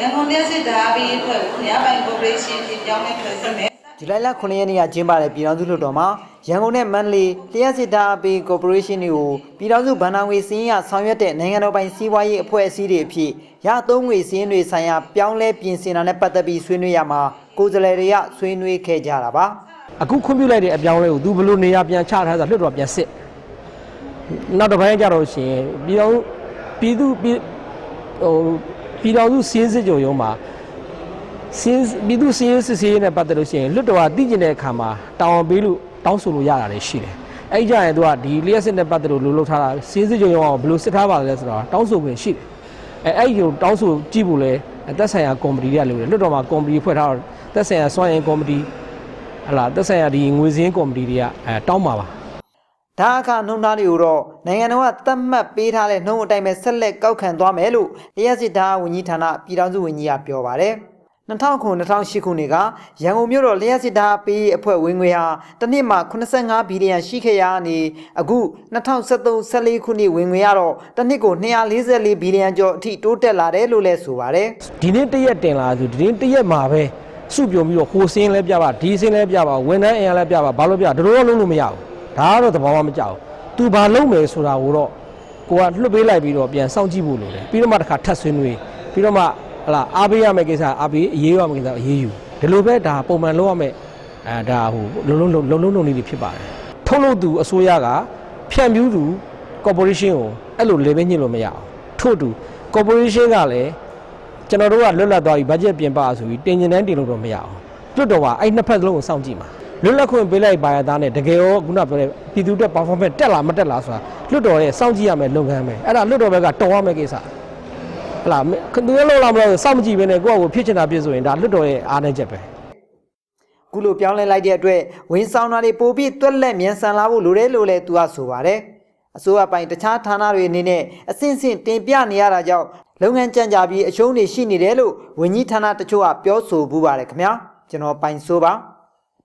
ရန်ကုန်တက်စစ်ဓာတ်ပြီးအဖွဲ့ကိုရပိုင်ကော်ပိုရေးရှင်းဖြစ်ကြောင်းနဲ့ဖွဲ့စည်းမယ်ဇူလိုင်လ9ရက်နေ့ကကျင်းပတဲ့ပြည်ထောင်စုလွှတ်တော်မှာရန်ကုန်နဲ့မန္တလေးလျှက်စစ်တာအပေကော်ပိုရေးရှင်းတွေကိုပြည်ထောင်စုဗဏ္ဍာငွေစည်းရင်းရဆောင်ရွက်တဲ့နိုင်ငံတော်ပိုင်စီးပွားရေးအဖွဲ့အစည်းတွေအဖြစ်ရသုံးငွေစည်းရင်းတွေဆိုင်ရာပြောင်းလဲပြင်ဆင်တာနဲ့ပတ်သက်ပြီးဆွေးနွေးရမှာကိုယ်စားလှယ်တွေကဆွေးနွေးခဲ့ကြတာပါအခုခွင့်ပြုလိုက်တဲ့အပြောင်းအလဲကိုသူဘယ်လိုနေရာပြန်ချထားဆိုလွှတ်တော်ပြန်စစ်နောက်တစ်ပိုင်းကျတော့ရှင်ပြည်တော်ပြည်သူပြည်ဟို ပြည်တော်စုစင်းစစ်ကြုံရုံးမှာစင်းပြည်သူစင်းစစ်စေးနဲ့ပတ်သက်လို့ရှိရင်လွှတ်တော်ကတည်ကျင်တဲ့အခါမှာတောင်းပေးလို့တောင်းဆိုလို့ရတာလည်းရှိတယ်အဲ့ကြရင်သူကဒီလျှက်စစ်နဲ့ပတ်သက်လို့လိုလုပ်ထားတာစင်းစစ်ကြုံရုံးအောင်ဘယ်လိုစစ်ထားပါလဲဆိုတော့တောင်းဆိုခွင့်ရှိတယ်အဲအဲ့ဒီကိုတောင်းဆိုကြည့်ဖို့လဲသက်ဆိုင်ရာကော်မတီတွေကလိုတယ်လွှတ်တော်မှာကော်မတီဖွဲ့ထားတော့သက်ဆိုင်ရာစွမ်းရင်ကော်မတီဟလာသက်ဆိုင်ရာဒီငွေစင်းကော်မတီတွေကအဲတောင်းပါပါ ဒါအခါနှုံသားတွေကိုတော့နိုင်ငံတော်ကသတ်မှတ်ပေးထားတဲ့နှုံအတိုင်းပဲဆက်လက်ကောက်ခံသွားမယ်လို့လျှက်စစ်တာဝန်ကြီးဌာနပြည်ထောင်စုဝန်ကြီးကပြောပါတယ်2009-2008ခုနှစ်ကရန်ကုန်မြို့တော်လျှက်စစ်တာပေးအဖွဲ့ဝင်ငွေဟာတစ်နှစ်မှာ85ဘီလီယံရှိခဲ့ရကနေအခု2013-14ခုနှစ်ဝင်ငွေကတော့တစ်နှစ်ကို244ဘီလီယံကျော်အထိတိုးတက်လာတယ်လို့လည်းဆိုပါတယ်ဒီနေ့တရက်တင်လာဆိုဒီနေ့တရက်မှာပဲစုပြုံပြီးတော့ဟိုစင်းလဲပြပါဒီစင်းလဲပြပါဝန်ထမ်းအင်အားလဲပြပါဘာလို့ပြတို့တော့လုံးလို့မရဘူး ဒါကတော့သဘောမှမကြောက်သူဘာလုံးမယ်ဆိုတာကိုတော့ကိုကလွတ်ပေးလိုက်ပြီးတော့ပြန်စောင့်ကြည့်ဖို့လိုတယ်ပြီးတော့မှတစ်ခါထပ်ဆွေးနွေးပြီးတော့မှဟလာအားပေးရမယ့်ကိစ္စအားပေးအရေးရမယ့်ကိစ္စအရေးယူဒီလိုပဲဒါပုံမှန်လုပ်ရမယ့်အဲဒါဟိုလုံးလုံးလုံးလုံးလုံးနေဖြစ်ပါတယ်ထုတ်လုပ်သူအစိုးရကဖြန့်ဖြူးသူ corporation ကိုအဲ့လိုလေပဲညှစ်လို့မရအောင်ထို့တူ corporation ကလည်းကျွန်တော်တို့ကလွတ်လပ်သွားပြီဘတ်ဂျက်ပြင်ပါဆိုပြီးတင်ကျင်တန်းတင်လို့တော့မရအောင်လွတ်တော်ကအဲ့နှစ်ဖက်စလုံးကိုစောင့်ကြည့်မှာ လွတ်လပ်ခွင့်ပေးလိုက်ပါရသားနဲ့တကယ်ရောခုနပြောတဲ့ပြည်သူတက် performance တက်လာမတက်လာဆိုတာလွတ်တော်ရဲ့စောင့်ကြည့်ရမယ်လုပ်ငန်းပဲအဲ့ဒါလွတ်တော်ဘက်ကတော်ရမယ်ကိစ္စဟလာသူလည်းလုံးလာမလို့စောင့်မကြည့်ဘဲနဲ့ကိုယ့်အကိုဖြစ်ချင်တာဖြစ်ဆိုရင်ဒါလွတ်တော်ရဲ့အားနည်းချက်ပဲခုလိုပြောင်းလဲလိုက်တဲ့အတွက်ဝန်ဆောင်တာတွေပိုပြီးတွက်လက်မြန်ဆန်လာဖို့လိုတယ်လို့လည်းသူကဆိုပါတယ်အစိုးရပိုင်းတခြားဌာနတွေအနေနဲ့အဆင့်ဆင့်တင်ပြနေရတာကြောင့်လုပ်ငန်းကြံကြပြီးအရှုံးတွေရှိနေတယ်လို့ဝန်ကြီးဌာနတချို့ကပြောဆိုပူပါတယ်ခင်ဗျာကျွန်တော်ပိုင်ဆိုးပါ